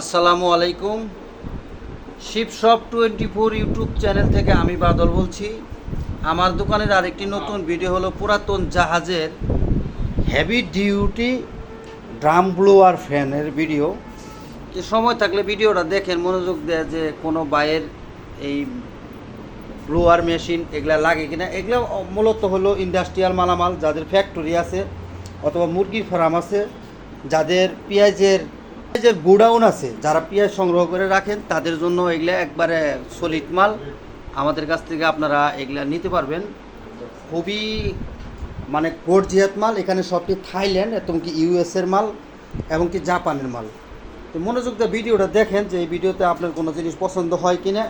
আসসালামু আলাইকুম। Ship shop twenty four YouTube channel থেকে আমি বাদল বলছি। আমার দোকানের আরেকটি নতুন ভিডিও হলো পুরাতন জাহাজের হেভি ডিউটি ড্রাম ব্লোয়ার ফ্যানের ভিডিও। যে সময় থাকলে ভিডিওটা দেখেন, মনোযোগ দেয় যে কোনো বাইয়ের এই ব্লোয়ার মেশিন এগুলা লাগে কিনা। এগুলো মূলত হলো ইন্ডাস্ট্রিয়াল মালামাল, যাদের ফ্যাক্টরি আছে অথবা মুরগির ফার্ম আছে, যাদের পেঁয়াজের পেঁয়াজের গোডাউন আছে, যারা পেঁয়াজ সংগ্রহ করে রাখেন, তাদের জন্য এগুলো একবারে সলিড মাল। আমাদের কাছ থেকে আপনারা এগুলা নিতে পারবেন। খুবই মানে গর্জিয়াত মাল। এখানে সবটি থাইল্যান্ড এবং কি ইউএসের মাল এবং কি জাপানের মাল। তো মনোযোগ দিয়ে ভিডিওটা দেখেন যে এই ভিডিওতে আপনার কোনো জিনিস পছন্দ হয় কি না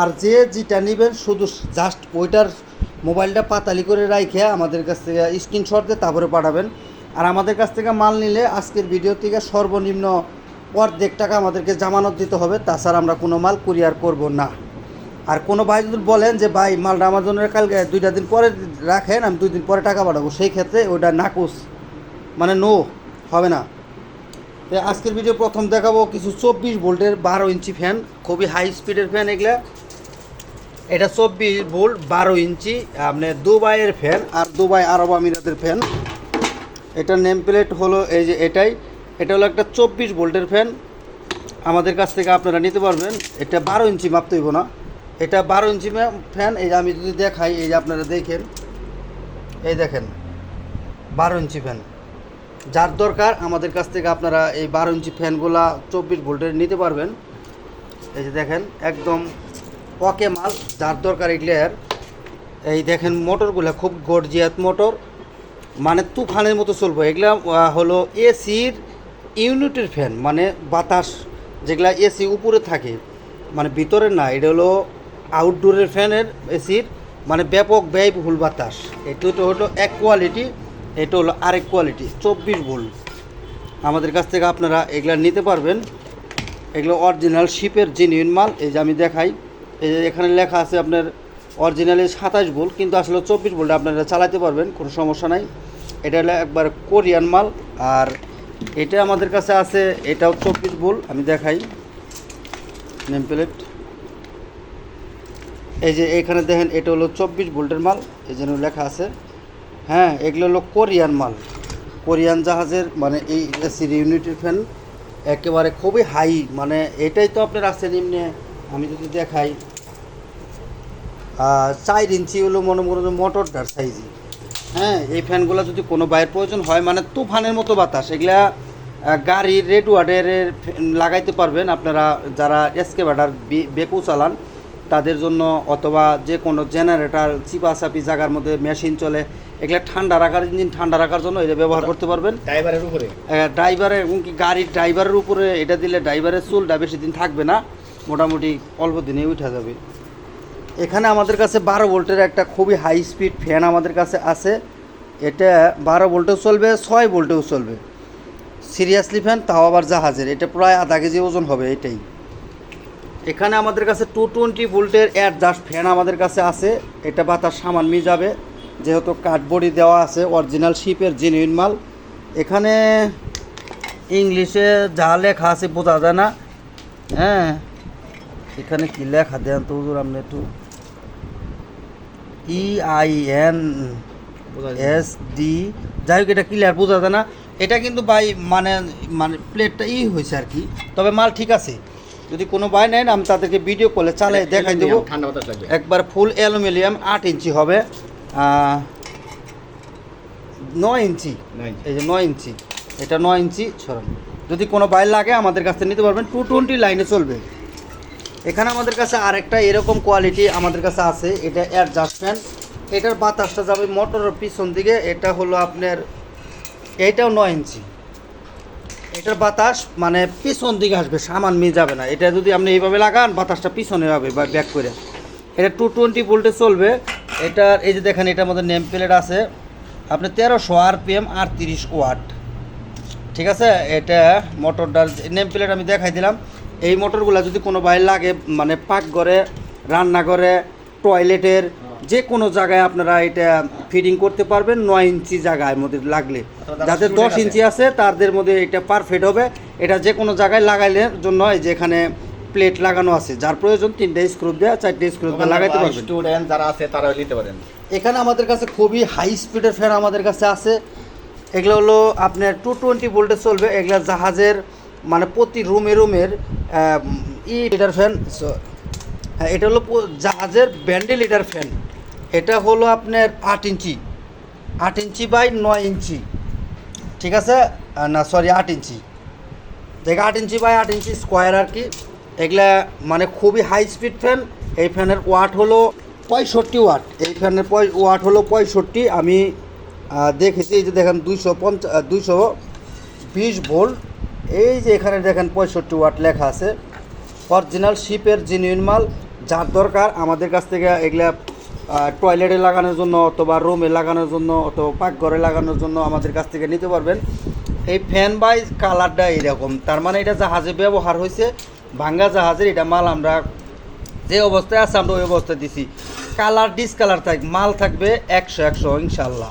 আর যে যেটা নেবেন, শুধু জাস্ট ওইটার মোবাইলটা পাতালি করে রাইখে আমাদের কাছ থেকে স্ক্রিনশট দিয়ে তারপরে পাঠাবেন। আর আমাদের কাছ থেকে মাল নিলে আজকের ভিডিও থেকে সর্বনিম্ন অর্ধেক টাকা আমাদেরকে জামানত দিতে হবে, তাছাড়া আমরা কোনো মাল কুরিয়ার করব না। আর কোনো ভাই যদি বলেন যে, ভাই, মালটা আমার জন্য কালকে দুইটা দিন পরে রাখেন, আমি দুই দিন পরে টাকা পাঠাবো, সেই ক্ষেত্রে ওটা নাকুস মানে নো হবে না। তো আজকের ভিডিও প্রথম দেখাবো কিছু চব্বিশ ভোল্টের বারো ইঞ্চি ফ্যান খুবই হাই স্পিডের ফ্যান এগুলা। এটা চব্বিশ ভোল্ট বারো ইঞ্চি, আপনি দুবাইয়ের ফ্যান আর দুবাই আরব আমিরাতের ফ্যান এটার নেম প্লেট হলো এই যে এটাই। এটা হলো একটা চব্বিশ ভোল্টের ফ্যান। আমাদের কাছ থেকে আপনারা নিতে পারবেন। এটা বারো ইঞ্চি মাপতে হইব না। এটা বারো ইঞ্চি ফ্যান, এই যে আমি যদি দেখাই, এই যে আপনারা দেখেন, এই দেখেন, বারো ইঞ্চি ফ্যান। যার দরকার, আমাদের কাছ থেকে আপনারা এই বারো ইঞ্চি ফ্যানগুলা চব্বিশ ভোল্টের নিতে পারবেন। এই যে দেখেন, একদম ওকে মাল, যার দরকার এগুলার এই দেখেন, মোটরগুলা খুব গর্জিয়াত মোটর। মানে তুফানের মতো চলবো। এগুলা হলো এসির ইউনিটের ফ্যান মানে বাতাস, যেগুলা এসি উপরে থাকে মানে ভিতরে না, এটা হলো আউটডোরের ফ্যানের এসির মানে ব্যাপক, ব্যয়বহুল বাতাস। এই দুটো হলো এক কোয়ালিটি এটা হলো আরেক কোয়ালিটি চব্বিশ ভোল্ট। আমাদের কাছ থেকে আপনারা এগুলো নিতে পারবেন। এগুলো অরিজিনাল শিপের জেনুইন মাল, এই যে আমি দেখাই। এই যে এখানে লেখা আছে আপনার অরিজিনালি সাতাশ ভোল্ট, কিন্তু আসলে চব্বিশ ভোল্ট আপনারা চালাতে পারবেন, কোনো সমস্যা নাই। এটা হলো একবার কোরিয়ান মাল, আর এটা আমাদের কাছে আছে, এটাও চব্বিশ ভোল্ট আমি দেখাই। Name plate. এই যে এখানে দেখেন, এটা হলো চব্বিশ বোল্টের মাল, এই জন্য লেখা আছে। হ্যাঁ এগুলো হলো কোরিয়ান মাল। কোরিয়ান জাহাজের মানে এই এসির ইউনিটের ফ্যান একেবারে খুবই হাই মানে এটাই তো আপনার আছে নিম্নে আমি যদি দেখাই। চার ইঞ্চি হলো মনে মনে মোটরটার সাইজই হ্যাঁ এই ফ্যানগুলো যদি কোনো বাইরের প্রয়োজন হয় মানে তুফানের মতো বাতাস এগুলা গাড়ির রেড ওয়ার্ডের লাগাইতে পারবেন আপনারা যারা এসকেভাটার বেকু চালান তাদের জন্য অথবা যে কোনো জেনারেটার চিপাচাপি জায়গার মধ্যে মেশিন চলে এগুলো ঠান্ডা রাখার ইঞ্জিন ঠান্ডা রাখার জন্য এটা ব্যবহার করতে পারবেন। ড্রাইভারের উপরে? ড্রাইভারের এবং কি গাড়ির ড্রাইভারের উপরে এটা দিলে ড্রাইভারের চুলটা বেশি দিন থাকবে না মোটামুটি অল্প দিনে উঠে যাবে। এখানে আমাদের কাছে বারো ভোল্টের একটা খুবই হাই স্পিড ফ্যান আমাদের কাছে আছে। এটা বারো ভোল্টেও চলবে, ছয় ভোল্টেও চলবে। সিরিয়াসলি ফ্যান তাও আবার জাহাজের। এটা প্রায় আধা কেজি ওজন হবে এটাই। এখানে আমাদের কাছে টু টোয়েন্টি ভোল্টের অ্যাডজাস্ট ফ্যান আমাদের কাছে আছে। এটা বাতাস সামান মি যাবে। যেহেতু কাঠবডি দেওয়া আছে অরিজিনাল শিপের জেনুইন মাল। এখানে ইংলিশে যা লেখা আছে বোঝা যায় না। হ্যাঁ এখানে কি লেখা দেন তো আপনি একটু? E I N S D যাই হোক এটা ক্লিয়ার বোঝা যায় না। এটা কিন্তু বাই মানে মানে প্লেটটা ই হয়েছে আর কি। তবে মাল ঠিক আছে। যদি কোনো বাই নেন আমি তাদেরকে ভিডিও কলে চালাই দেখাই দেবো। ঠান্ডা বাতাস লাগবে। একবার ফুল অ্যালুমিনিয়াম আট ইঞ্চি হবে। নয় ইঞ্চি। এই যে নয় ইঞ্চি। এটা নয় ইঞ্চি সরান যদি কোনো বাইর লাগে আমাদের কাছ থেকে নিতে পারবেন। টু টোয়েন্টি লাইনে চলবে। এখানে আমাদের কাছে আরেকটা এরকম কোয়ালিটি আমাদের কাছে আছে, এটা অ্যাডজাস্ট ফ্যান এটার বাতাসটা যাবে মোটরের পিছন দিকে, এটা হলো আপনার, এইটাও নয় ইঞ্চি এটার বাতাস মানে পিছন দিকে আসবে, সামান মিল যাবে না। এটা যদি আপনি এইভাবে লাগান, বাতাসটা পিছনে হবে বা ব্যাক করে। এটা টু টোয়েন্টি ভোল্টে চলবে। এটার, এই যে দেখেন এটার মধ্যে নেম প্লেট আছে। আপনি তেরোশো আর পি এম আর তিরিশ ওয়াট ঠিক আছে? এটা মোটরটার নেম প্লেট আমি দেখাই দিলাম। এই মোটরগুলো যদি কোনো বাইরে লাগে মানে পাকঘরে রান্নাঘরে টয়লেটের যে কোনো জায়গায় আপনারা এটা ফিটিং করতে পারবেন নয় ইঞ্চি জায়গায় মধ্যে লাগলে। যাদের দশ ইঞ্চি আছে তাদের মধ্যে এটা পারফেক্ট হবে। এটা যে কোনো জায়গায় লাগাইলে জন্য এই যে এখানে প্লেট লাগানো আছে যার প্রয়োজন তিনটে স্ক্রুপ দেওয়া চারটে স্ক্রুপ লাগাইতে পারবেন। স্টুডেন্ট যারা আছে তারা নিতে পারেন। এখানে আমাদের কাছে খুবই হাই স্পিডের ফ্যান আমাদের কাছে আছে। এগুলো হলো আপনার টু টোয়েন্টি ভোল্টে চলবে এগুলো জাহাজের মানে প্রতি রুমে রুমের ই লিটার ফ্যান এটা হলো জাহাজের ব্যান্ডে লিটার ফ্যান এটা হলো আপনার আট ইঞ্চি। আট ইঞ্চি বাই নয় ইঞ্চি। ঠিক আছে? না সরি আট ইঞ্চি। দেখে, আট ইঞ্চি বাই আট ইঞ্চি স্কোয়ার আর কি। এগুলা মানে খুবই হাই স্পিড ফ্যান এই ফ্যানের ওয়াট হলো পঁয়ষট্টি ওয়াট এই ফ্যানের ওয়াট হলো পঁয়ষট্টি। আমি দেখেছি, এই যে দেখেন, দুইশো পঞ্চা দুইশো বিশ ভোল্ট এই যে এখানে দেখেন পঁয়ষট্টি ওয়াট লেখা আছে। অরিজিনাল শিপের জেনুইন মাল, যার দরকার আমাদের কাছ থেকে এগুলা টয়লেটে লাগানোর জন্য অথবা রুমে লাগানোর জন্য অথবা পাকঘরে লাগানোর জন্য আমাদের কাছ থেকে নিতে পারবেন। এই ফ্যান বাই কালারটা এরকম। তার মানে এটা জাহাজে ব্যবহার হয়েছে, ভাঙ্গা জাহাজের এটা মাল আমরা যে অবস্থায় আছে আমরা ওই অবস্থায় দিছি। কালার ডিসকালার থাক, মাল থাকবে একশো একশো ইনশাল্লাহ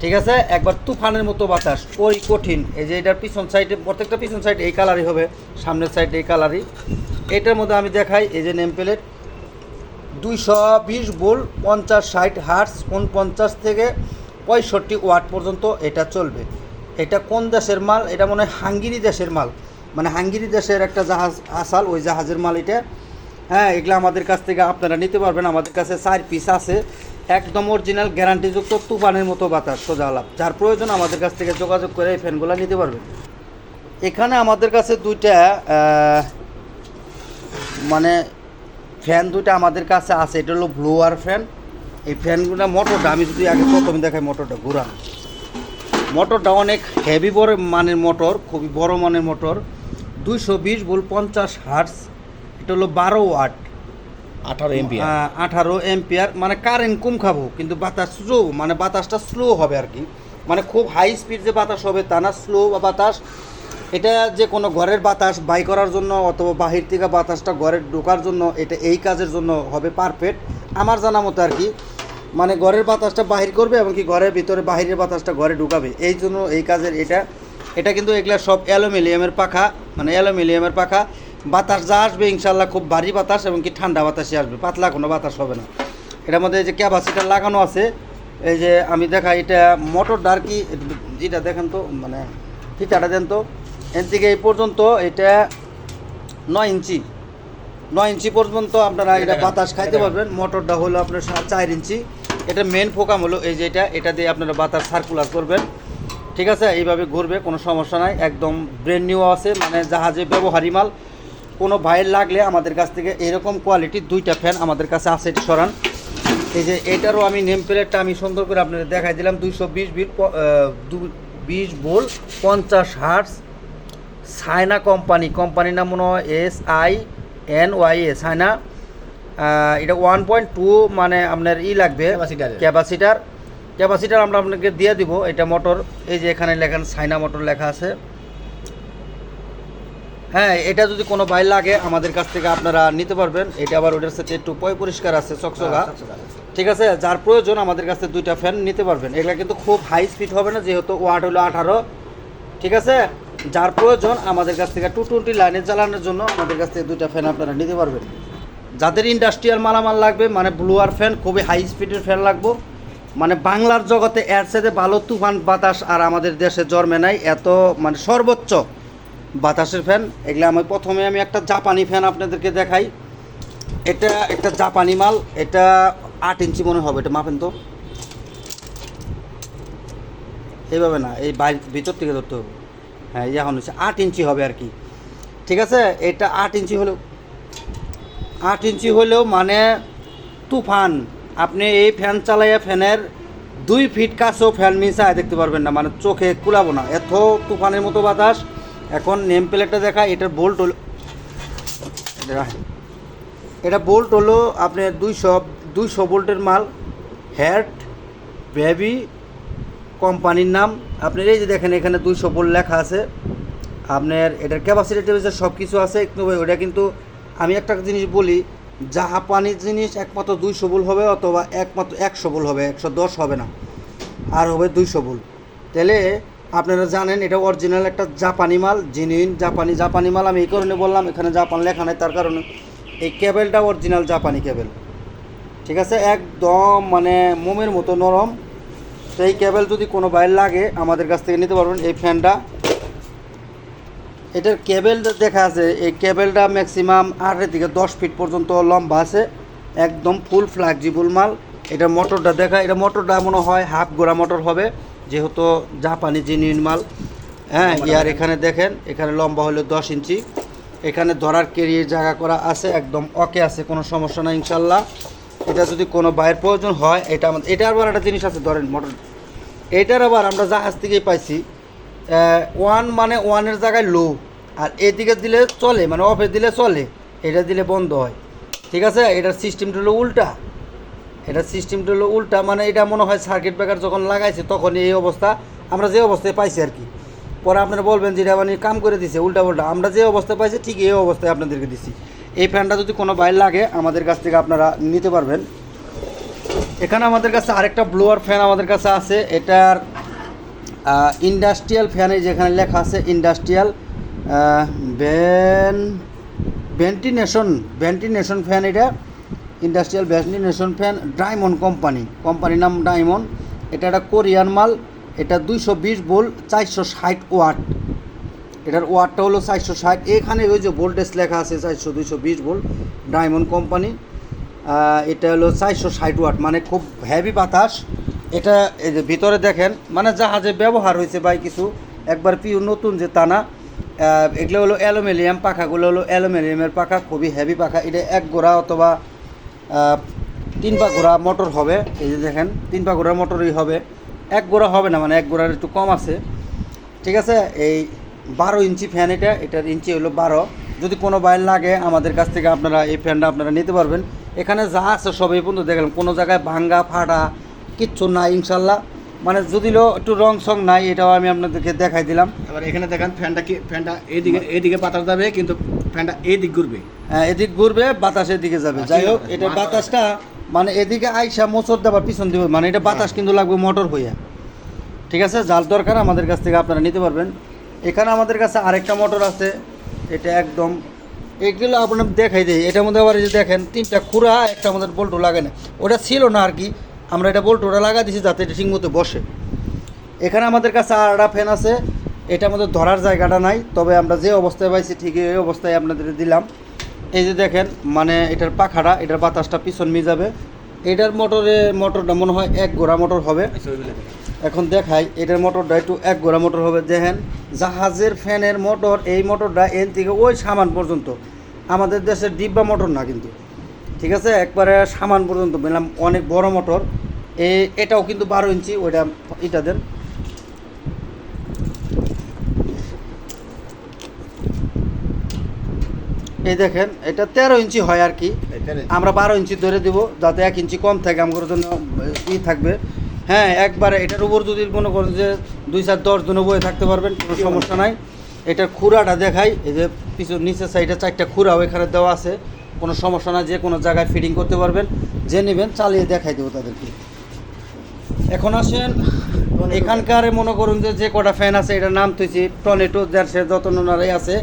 ঠিক আছে? একবার তুফানের মতো বাতাস, ওই কঠিন। এই যে এটার পিছন সাইডে, প্রত্যেকটা পিছন সাইড এই কালারই হবে, সামনের সাইড এই কালারই। এটার মধ্যে আমি দেখাই, এই যে নেম প্লেট, দুইশো বিশ বোল পঞ্চাশ ষাট হার্স উনপঞ্চাশ থেকে পঁয়ষট্টি ওয়াট পর্যন্ত এটা চলবে। এটা কোন দেশের মাল? এটা মনে হয় হাঙ্গেরি দেশের মাল। মানে হাঙ্গেরি দেশের একটা জাহাজ, আসাল, ওই জাহাজের মাল এটা। হ্যাঁ এগুলো আমাদের কাছ থেকে আপনারা নিতে পারবেন। আমাদের কাছে চার পিস আছে। একদম অরিজিনাল গ্যারান্টিযুক্ত তুফানের মতো বাতাস, সোজা আলাপ। যার প্রয়োজন আমাদের কাছ থেকে যোগাযোগ করে এই ফ্যানগুলো নিতে পারবেন। এখানে আমাদের কাছে দুইটা মানে ফ্যান দুইটা আমাদের কাছে আছে। এটা হলো ব্লোয়ার ফ্যান। এই ফ্যানগুলো মোটরটা, আমি যদি আগে প্রথমে দেখাই মোটরটা, ঘুরান। মোটরটা অনেক হেভি বড় মানের মোটর, খুবই বড় মানের মোটর। দুইশো বিশ বল পঞ্চাশ হার্টস এটা হলো বারো ওয়াট। আঠারো এমপি আঠারো এম্পিয়ার মানে কারেন্ট কম খাব কিন্তু বাতাস স্লো মানে বাতাসটা স্লো হবে আর কি। মানে খুব হাই স্পিড যে বাতাস হবে তা না স্লো বাতাস এটা যে কোনো ঘরের বাতাস বাই করার জন্য অথবা বাহির থেকে বাতাসটা ঘরে ঢোকার জন্য এটা এই কাজের জন্য হবে পারফেক্ট আমার জানা মতো আর কি মানে ঘরের বাতাসটা বাহির করবে এবং কি ঘরের ভিতরে বাহিরের বাতাসটা ঘরে ঢুকাবে। এই জন্য এই কাজের এটা এটা কিন্তু এগুলা সব অ্যালুমিনিয়ামের পাখা মানে অ্যালুমিনিয়ামের পাখা। বাতাস যা আসবে ইনশাল্লাহ খুব ভারী বাতাস এবং কি ঠান্ডা বাতাসই আসবে। পাতলা কোনো বাতাস হবে না। এটার মধ্যে এই যে ক্যাপাসিটার লাগানো আছে এই যে আমি দেখা এটা মোটরটা আর কি এটা দেখেন তো মানে ফিতাটা দেন তো। এর থেকে এই পর্যন্ত এটা নয় ইঞ্চি। নয় ইঞ্চি পর্যন্ত আপনারা এটা বাতাস খাইতে পারবেন। মোটরটা হলো আপনার চার ইঞ্চি। এটা মেন ফোকাম হলো এই যে এটা এটা দিয়ে আপনারা বাতাস সার্কুলার করবেন। ঠিক আছে? এইভাবে ঘুরবে কোনো সমস্যা নাই। একদম ব্রেন নিউ আছে মানে জাহাজে ব্যবহারী মাল। কোনো ভাইয়ের লাগলে আমাদের কাছ থেকে এরকম কোয়ালিটির দুইটা ফ্যান আমাদের কাছে আছে এটি সরান। এই যে এটারও আমি নেম প্লেটটা আমি সুন্দর করে আপনাদের দেখাই দিলাম দুইশো বিশ বিল বিশ বোল পঞ্চাশ হার্টস সাইনা কোম্পানি। কোম্পানির নাম মনে হয় S I N Y A Saina এটা ওয়ান পয়েন্ট টু মানে আপনার ই লাগবে। ক্যাপাসিটার ক্যাপাসিটার আমরা আপনাকে দিয়ে দিব এটা মোটর এই যে এখানে লেখেন সাইনা মোটর লেখা আছে। হ্যাঁ এটা যদি কোনো বাইর লাগে আমাদের কাছ থেকে আপনারা নিতে পারবেন। এটা আবার ওটার সাথে একটু পয় পরিষ্কার আছে চকচকা। ঠিক আছে? যার প্রয়োজন আমাদের কাছে দুইটা ফ্যান নিতে পারবেন। এগুলা কিন্তু খুব হাই স্পিড হবে না যেহেতু ওয়াট হলো আঠারো। ঠিক আছে? যার প্রয়োজন আমাদের কাছ থেকে টু টোয়েন্টি লাইনে চালানোর জন্য আমাদের কাছ থেকে দুইটা ফ্যান আপনারা নিতে পারবেন। যাদের ইন্ডাস্ট্রিয়াল মালামাল লাগবে মানে ব্লুয়ার ফ্যান খুবই হাই স্পিডের ফ্যান লাগবে। মানে বাংলার জগতে এর সাথে ভালো তুফান বাতাস আর আমাদের দেশে জন্মে নাই এত মানে সর্বোচ্চ। বাতাসের ফ্যান এগুলো আমি প্রথমে আমি একটা জাপানি ফ্যান আপনাদেরকে দেখাই। এটা একটা জাপানি মাল, এটা আট ইঞ্চি মনে হবে, এটা মাপেন তো। এইভাবে না, এই ভিতর থেকে ধরতে হবে। হ্যাঁ এখন হচ্ছে আট ইঞ্চি হবে আর কি। ঠিক আছে? এটা আট ইঞ্চি হলেও, আট ইঞ্চি হলেও মানে তুফান। আপনি এই ফ্যান চালাইয়া ফ্যানের দুই ফিট কাছেও ফ্যান মিশায় দেখতে পারবেন না মানে চোখে কুলাবো না। এত তুফানের মতো বাতাস এখন নেম প্লেটটা দেখা, এটার বোল্ট হলো, এটা বোল্ট হলো আপনার দুইশো দুইশো বোল্টের মাল, হ্যাট বেবি কোম্পানির নাম। আপনার এই যে দেখেন, এখানে দুইশো বোল্ট লেখা আছে। আপনার এটার ক্যাপাসিটি টেবিসের সব কিছু আছে কিন্তু ওটা কিন্তু আমি একটা জিনিস বলি জাহাপানির জিনিস একমাত্র দুইশো বোল হবে, অথবা একমাত্র একশো বোল হবে, একশো দশ হবে না। আর হবে দুইশো বোল তাহলে আপনারা জানেন, এটা অরিজিনাল একটা জাপানি মাল জেনুইন জাপানি জাপানি মাল আমি এই কারণে বললাম, এখানে জাপান লেখা নাই, তার কারণে এই কেবেলটা অরিজিনাল জাপানি কেবেল। ঠিক আছে? একদম মানে মোমের মতো নরম। তো এই কেবেল যদি কোনো বাইর লাগে, আমাদের কাছ থেকে নিতে পারবেন এই ফ্যানটা। এটার কেবেল দেখা আছে, এই কেবেলটা ম্যাক্সিমাম আটের থেকে দশ ফিট পর্যন্ত লম্বা আছে। একদম ফুল ফ্লেক্সিবল মাল। এটা মোটরটা দেখা, এটা মোটরটা মনে হয় হাফ গোড়া মোটর হবে। যেহেতু জাপানি জেনুইন নির্মাল হ্যাঁ ইয়ার এখানে দেখেন এখানে লম্বা হলো দশ ইঞ্চি। এখানে ধরার কেরিয়ে জায়গা করা আছে একদম ওকে আছে কোনো সমস্যা নাই ইনশাল্লাহ। এটা যদি কোনো বাইরের প্রয়োজন হয় এটা আমাদের এটা আবার একটা জিনিস আছে ধরেন মোটর। এটার আবার আমরা জাহাজ থেকেই পাইছি ওয়ান মানে ওয়ানের জায়গায় লো আর এদিকে দিলে চলে মানে অফে দিলে চলে এটা দিলে বন্ধ হয়। ঠিক আছে? এটার সিস্টেমটা হলো উল্টা। এটার সিস্টেমটা হলো উল্টা মানে এটা মনে হয় সার্কিট ব্রেকার যখন লাগাইছে তখন এই অবস্থা, আমরা যে অবস্থায় পাইছি আর কি। পরে আপনারা বলবেন যে এটা মানে কাম করে দিছে উল্টা উল্টা আমরা যে অবস্থায় পাইছি, ঠিক এই অবস্থায় আপনাদেরকে দিছি। এই ফ্যানটা যদি কোনো বাইর লাগে, আমাদের কাছ থেকে আপনারা নিতে পারবেন। এখানে আমাদের কাছে আরেকটা ব্লোয়ার ফ্যান আমাদের কাছে আছে। এটার ইন্ডাস্ট্রিয়াল ফ্যানে যেখানে লেখা আছে industrial van ventilation ventilation fan এটা। Industrial ventilation fan diamond company. কোম্পানির নাম ডায়মন্ড। এটা একটা কোরিয়ান মাল। এটা দুইশো বিশ বোল চারশো ষাট ওয়াট। এটার ওয়াটটা হলো চারশো ষাট। এখানে ওই যে ভোল্টেজ লেখা আছে চারশো দুইশো বিশ ভোল্ট ডায়মন্ড কোম্পানি। এটা হলো চারশো ষাট ওয়াট মানে খুব হেভি বাতাস। এটা এই যে ভিতরে দেখেন মানে জাহাজে ব্যবহার হয়েছে বাই কিছু। একবার পিউ নতুন যে আহ, এগুলো হলো অ্যালুমিনিয়াম পাখাগুলো হলো অ্যালুমিনিয়ামের পাখা খুবই হেভি পাখা। এটা এক গোড়া অথবা তিন পা গোড়া মোটর হবে, এই যে দেখেন, তিন পা গোড়া মোটরই হবে। এক গোড়া হবে না মানে এক গোড়ার একটু কম আছে। ঠিক আছে? এই বারো ইঞ্চি ফ্যান এটা, এটার ইঞ্চি হলো বারো। যদি কোনো বাইল লাগে আমাদের কাছ থেকে আপনারা এই ফ্যানটা আপনারা নিতে পারবেন। এখানে যা আছে সবই পর্যন্ত দেখলাম কোনো জায়গায় ভাঙ্গা, ফাটা, কিচ্ছু না, ইনশাল্লাহ। মানে যদিও একটু রং সং নাই এটাও আমি আপনাদেরকে দেখাই দিলাম। এবার এখানে দেখেন ফ্যানটা কি ফ্যানটা এইদিকে এইদিকে বাতাস যাবে কিন্তু ফ্যানটা এই দিক ঘুরবে। হ্যাঁ, এদিক ঘুরবে বাতাসের দিকে যাবে। যাই হোক এটা বাতাসটা মানে এদিকে আইসা মোচর দেবার পিছন দিবে মানে এটা বাতাস কিন্তু লাগবে মোটর হইয়া। ঠিক আছে? জাল দরকার আমাদের কাছ থেকে আপনারা নিতে পারবেন। এখানে আমাদের কাছে আরেকটা মোটর আছে এটা একদম এগুলো আপনার দেখাই দেয় এটার মধ্যে আবার যে দেখেন তিনটা খুঁড়া একটা আমাদের বল্টু লাগে না। ওটা ছিল না আর কি আমরা এটা বল্টুটা লাগা দিছি যাতে এটা ঠিক মতো বসে। এখানে আমাদের কাছে আরেকটা ফ্যান আছে, এটা আমাদের ধরার জায়গাটা নাই, তবে আমরা যে অবস্থায় পাইছি ঠিক এই অবস্থায় আপনাদের দিলাম। এই যে দেখেন মানে এটার পাখাটা, এটার বাতাসটা পিছন মিয়ে যাবে। এটার মোটরে, মোটরটা মনে হয় এক গোড়া মোটর হবে। এখন দেখাই, এটার মোটরটা একটু এক গোড়া মোটর হবে। দেখেন, জাহাজের ফ্যানের মোটর, এই মোটরটা এন থেকে ওই সামান পর্যন্ত। আমাদের দেশের ডিব্বা মোটর না কিন্তু। ঠিক আছে? একবারে সামান পর্যন্ত বললাম অনেক বড় মোটর। এ এটাও কিন্তু বারো ইঞ্চি ওইটা এটা দেন। এই দেখেন এটা তেরো ইঞ্চি হয় আর কি। আমরা বারো ইঞ্চি ধরে দিব যাতে এক ইঞ্চি কম থাকে আমার জন্য ই থাকবে। হ্যাঁ একবারে এটার উপর যদি মনে করেন যে দুই চার দশ জনে বয়ে থাকতে পারবেন কোনো সমস্যা নাই। এটার খুঁড়াটা দেখাই এই যে পিছন নিচের সাইডে চারটা খুঁড়াও এখানে দেওয়া আছে। কোনো সমস্যা না যে কোনো জায়গায় ফিটিং করতে পারবেন যে নেবেন চালিয়ে দেখাই দেবো তাদেরকে। এখন আসেন এখানকার মনে করুন যে যে কটা ফ্যান আছে এটার নাম তুইছি টনেটো সে যত নোনারাই আছে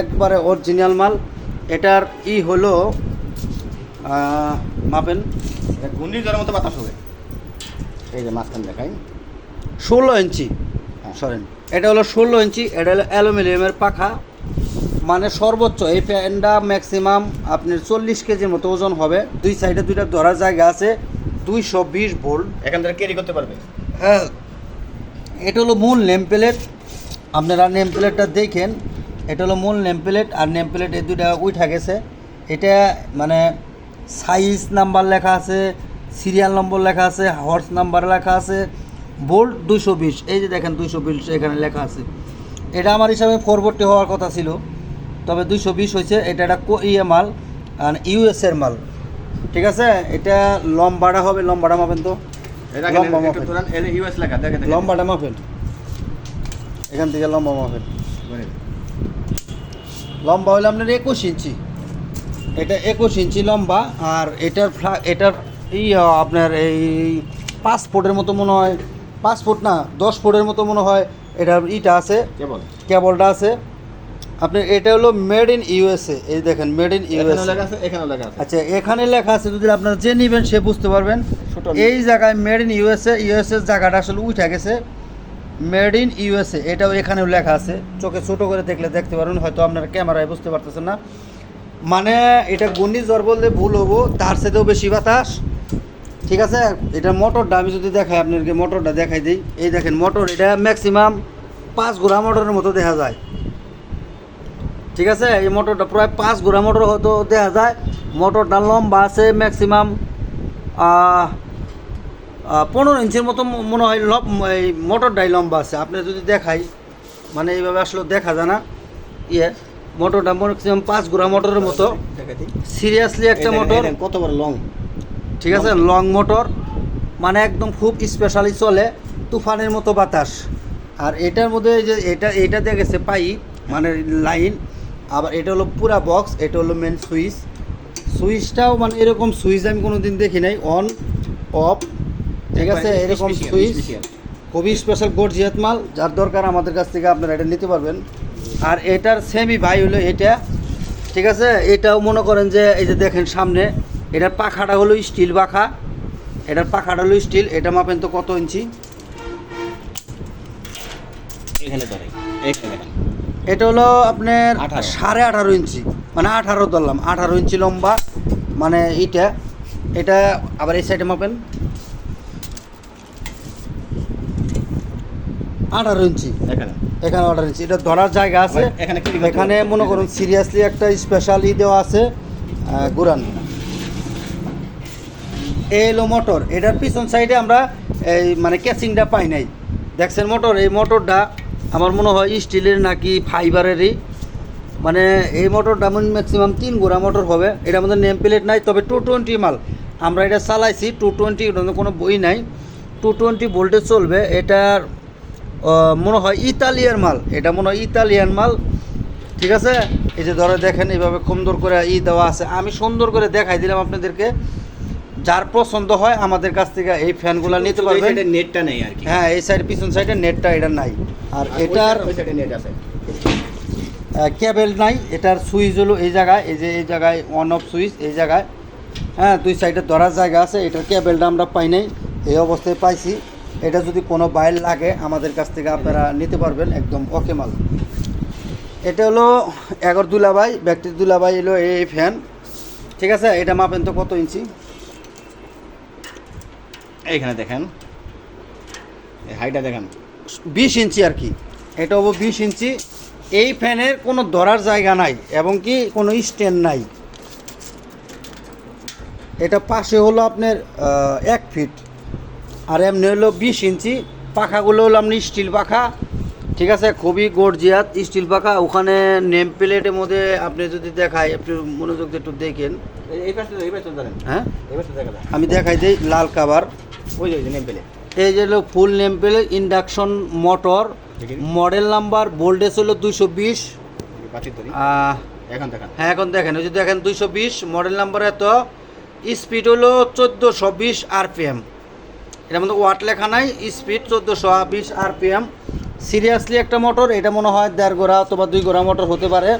একবারে অরিজিনাল মাল। এটার ই হলো মাপেন। ঘূর্ণিঝড়ের মতো বাতাস হবে। এই যে মাঝখান দেখাই। ষোলো ইঞ্চি সরেন। এটা হলো ষোলো ইঞ্চি এটা হলো অ্যালুমিনিয়ামের পাখা। মানে সর্বোচ্চ এই ফ্যানটা ম্যাক্সিমাম আপনার চল্লিশ কেজির মতো ওজন হবে। দুই সাইডে দুইটা ধরার জায়গা আছে দুইশো বিশ ভোল্ট। এখান থেকে ক্যারি করতে পারবে? হ্যাঁ এটা হলো মূল নেম প্লেট আপনারা নেম প্লেটটা দেখেন এটা হলো মূল নেম প্লেট আর নেম প্লেট এই দুইটা উঠা গেছে। এটা মানে সাইজ নাম্বার লেখা আছে সিরিয়াল নম্বর লেখা আছে হর্স নাম্বার লেখা আছে বোল্ট দুইশো বিশ। এই যে দেখেন দুইশো বিশ এখানে লেখা আছে। এটা আমার হিসাবে ফরবর্ডটি হওয়ার কথা ছিল। তবে দুইশো বিশ হয়েছে এটা একটা কো ইয়ে মাল আর ইউএসের মাল। ঠিক আছে? এটা লম্বাটা হবে লম্বাটা মাপেন তো। লম্বা মাপেন। লম্বাটা মাপেন। এখান থেকে লম্বা মাপেন। লম্বা হলে আপনার একুশ ইঞ্চি। এটা একুশ ইঞ্চি লম্বা আর এটার ফ্লা- এটার ই আপনার এই পাঁচ ফুটের মতো মনে হয় পাঁচ ফুট না দশ ফুটের মতো মনে হয় এটা ইটা আছে। কেবল। কেবলটা আছে। আপনি এটা হলো মেড ইন ইউএসএ এই দেখেন মেড ইন ইউএসএ লেখা আছে এখানেও লেখা আছে। আচ্ছা এখানে লেখা আছে যদি আপনারা যে নেবেন সে বুঝতে পারবেন। ছোট এই জায়গায় মেড ইন ইউএসএ ইউএসএ জায়গাটা আসলে উঠে গেছে। মেড ইন ইউএসএ এটাও এখানেও লেখা আছে। চোখে ছোট করে দেখলে দেখতে পারবেন হয়তো আপনার ক্যামেরায় বুঝতে পারতেছেন না। মানে এটা ঘূর্ণিঝড় বললে ভুল হব তার সাথেও বেশি বাতাস। ঠিক আছে? এটা মোটরটা আমি যদি দেখাই আপনাদেরকে মোটরটা দেখাই দিই। এই দেখেন মোটর এটা ম্যাক্সিমাম পাঁচ ঘোড়া মোটরের মতো দেখা যায়। ঠিক আছে? এই মোটরটা প্রায় পাঁচ ঘোড়া মোটর হয়তো দেখা যায়। মোটরটা লম্বা আছে ম্যাক্সিমাম পনেরো ইঞ্চির মতো মনে হয় লম এই মোটরটাই লম্বা আছে। আপনি যদি দেখাই মানে এইভাবে আসলে দেখা যায় না। ইয়ে মোটরটা ম্যাক্সিমাম পাঁচ ঘোড়া মোটরের মতো। সিরিয়াসলি একটা মোটর। কত বড় লং। ঠিক আছে? লং। মোটর। মানে একদম খুব স্পেশালি চলে। তুফানের মতো বাতাস। আর এটার মধ্যে এই যে এটা এটা দিয়ে গেছে পাইপ মানে লাইন আবার এটা হলো পুরা বক্স এটা হলো মেন সুইচ সুইচটাও মানে এরকম সুইচ আমি কোনো দিন দেখি নাই। অন অফ ঠিক আছে? এরকম সুইচ। খুবই স্পেশাল গর্জিয়াত মাল। যার দরকার আমাদের কাছ থেকে আপনারা এটা নিতে পারবেন। আর এটার সেমি ভাই হলো এটা। ঠিক আছে? এটাও মনে করেন যে এই যে দেখেন সামনে এটার পাখাটা হলো স্টিল পাখা। এটার পাখাটা হলো স্টিল এটা মাপেন তো কত ইঞ্চি? এখানে ধরেন এখানে এটা হলো আপনার আঠারো। সাড়ে আঠারো ইঞ্চি। মানে আঠারো ধরলাম। আঠারো ইঞ্চি লম্বা মানে এটা। এটা আবার এই সাইডে মাপেন। আঠারো ইঞ্চি। এখানে। এখানে অর্ডার ইঞ্চি। এটা ধরার জায়গা আছে। এখানে এখানে মনে করুন সিরিয়াসলি একটা স্পেশাল ই দেওয়া আছে গুরান এই হলো মোটর এটার পিছন সাইডে আমরা এই মানে ক্যাচিংটা পাই নাই। দেখছেন মোটর এই মোটরটা আমার মনে হয় স্টিলের নাকি ফাইবারেরই। মানে এই মোটর মোটরটা ম্যাক্সিমাম তিন গোড়া মোটর হবে। এটা আমাদের নেম প্লেট নাই, তবে টু টোয়েন্টি মাল। আমরা এটা চালাইছি টু টোয়েন্টি কোনো বই নাই। টু টোয়েন্টি ভোল্টেজ চলবে, এটার মনে হয় ইতালিয়ান মাল। এটা মনে হয় ইতালিয়ান মাল। ঠিক আছে? এই যে ধরে দেখেন এইভাবে সুন্দর করে ই দেওয়া আছে। আমি সুন্দর করে দেখাই দিলাম আপনাদেরকে। যার পছন্দ হয় আমাদের কাছ থেকে এই ফ্যানগুলো নিতে পারবেন। নেটটা নেই আর কি। হ্যাঁ এই সাইড পিছন সাইডে নেটটা এটা নাই। আর এটার ওই সাইডে নেট আছে। কেবেল নাই এটার সুইচ হলো এই জায়গায় এই যে এই জায়গায় অন অফ সুইচ এই জায়গায়। হ্যাঁ দুই সাইডে ধরার জায়গা আছে এটার কেবেলটা আমরা পাই নাই এই অবস্থায় পাইছি। এটা যদি কোনো বাইল লাগে আমাদের কাছ থেকে আপনারা নিতে পারবেন একদম ওকে মাল। এটা হলো এগারো দুলাবাই ব্যক্তির দুলাবাই হলো এই ফ্যান ঠিক আছে এটা মাপেন তো কত ইঞ্চি? এইখানে দেখেন। এই হাইটা দেখেন। বিশ ইঞ্চি আর কি। এটা হব বিশ ইঞ্চি। এই ফ্যানের কোনো ধরার জায়গা নাই এবং কি কোনো স্ট্যান্ড নাই। এটা পাশে হলো আপনার এক ফিট। আর এমনি হলো বিশ ইঞ্চি। পাখাগুলো হলো আপনি স্টিল পাখা। ঠিক আছে? খুবই গর্জিয়াত স্টিল পাখা। ওখানে নেম প্লেটের মধ্যে আপনি যদি দেখায় একটু মনোযোগ দিয়ে একটু দেখেন। হ্যাঁ? আমি দেখাই দিই লাল কাবার ওই এই যে হলো full name plate induction motor model number voltage হলো দুইশো বিশ। পাচ্ছি এখন দেখান। হ্যাঁ এখন দেখেন ওই যে দেখেন দুইশো বিশ মডেল নাম্বার এত। স্পিড হলো চোদ্দোশো বিশ আরপিএম। এটার মধ্যে ওয়াট লেখা নাই স্পিড চোদ্দোশো বিশ আরপিএম। সিরিয়াসলি একটা মোটর এটা মনে হয় দেড় গোড়া অথবা দুই গোড়া মোটর হতে পারে।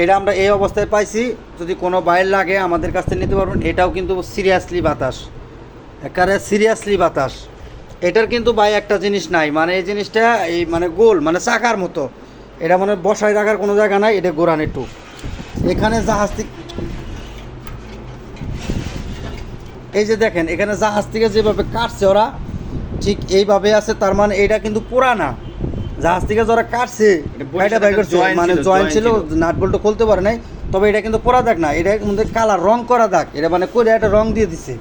এটা আমরা এই অবস্থায় পাইছি। যদি কোনো বাইর লাগে আমাদের কাছ থেকে নিতে পারবেন। এটাও কিন্তু সিরিয়াসলি বাতাস। একেবারে সিরিয়াসলি বাতাস। এটার কিন্তু ভাই একটা জিনিস নাই মানে এই জিনিসটা এই মানে গোল মানে চাকার মতো। এটা মানে বসায় রাখার কোনো জায়গা নাই এটা গোরান একটু। এখানে জাহাজ এই যে দেখেন এখানে জাহাজ থেকে যেভাবে কাটছে ওরা ঠিক এইভাবে আছে তার মানে এটা কিন্তু পুরানা। জাহাজ থেকে যারা কাটছে এটা মানে জয়েন্ট ছিল ছিল। নাট বল্টু খুলতে পারে নাই তবে এটা কিন্তু পোড়া দাগ না এটা মধ্যে কালার রং করা দাগ এটা মানে করে একটা রং দিয়ে দিছে।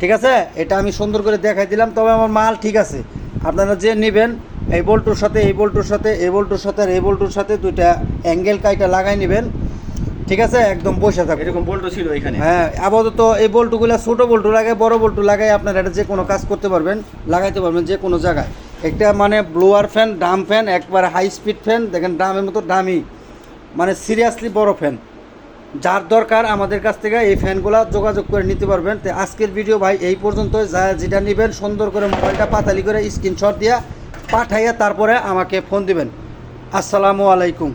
ঠিক আছে? এটা আমি সুন্দর করে দেখাই দিলাম তবে আমার মাল ঠিক আছে। আপনারা যে নেবেন এই বল্টুর সাথে এই বল্টুর সাথে এই বল্টুর সাথে আর এই বল্টুর সাথে দুইটা অ্যাঙ্গেল কাইটা লাগাই নেবেন। ঠিক আছে? একদম বসে থাকবে এরকম বল্টু ছিল এখানে। হ্যাঁ আপাতত এই বল্টুগুলো ছোটো বল্টু লাগায় বড় বল্টু লাগাই আপনারা এটা যে কোনো কাজ করতে পারবেন লাগাইতে পারবেন যে কোনো জায়গায়। একটা মানে ব্লোয়ার ফ্যান ডাম ফ্যান একবার হাই স্পিড ফ্যান দেখেন ডামের মতো দামি মানে সিরিয়াসলি বড় ফ্যান যার দরকার আমাদের কাছ থেকে এই ফ্যানগুলো যোগাযোগ করে নিতে পারবেন। তো আজকের ভিডিও ভাই এই পর্যন্ত যা যেটা নেবেন, সুন্দর করে মোবাইলটা পাতালি করে স্ক্রিনশট দিয়ে পাঠাইয়া তারপরে আমাকে ফোন দিবেন। আসসালামু আলাইকুম।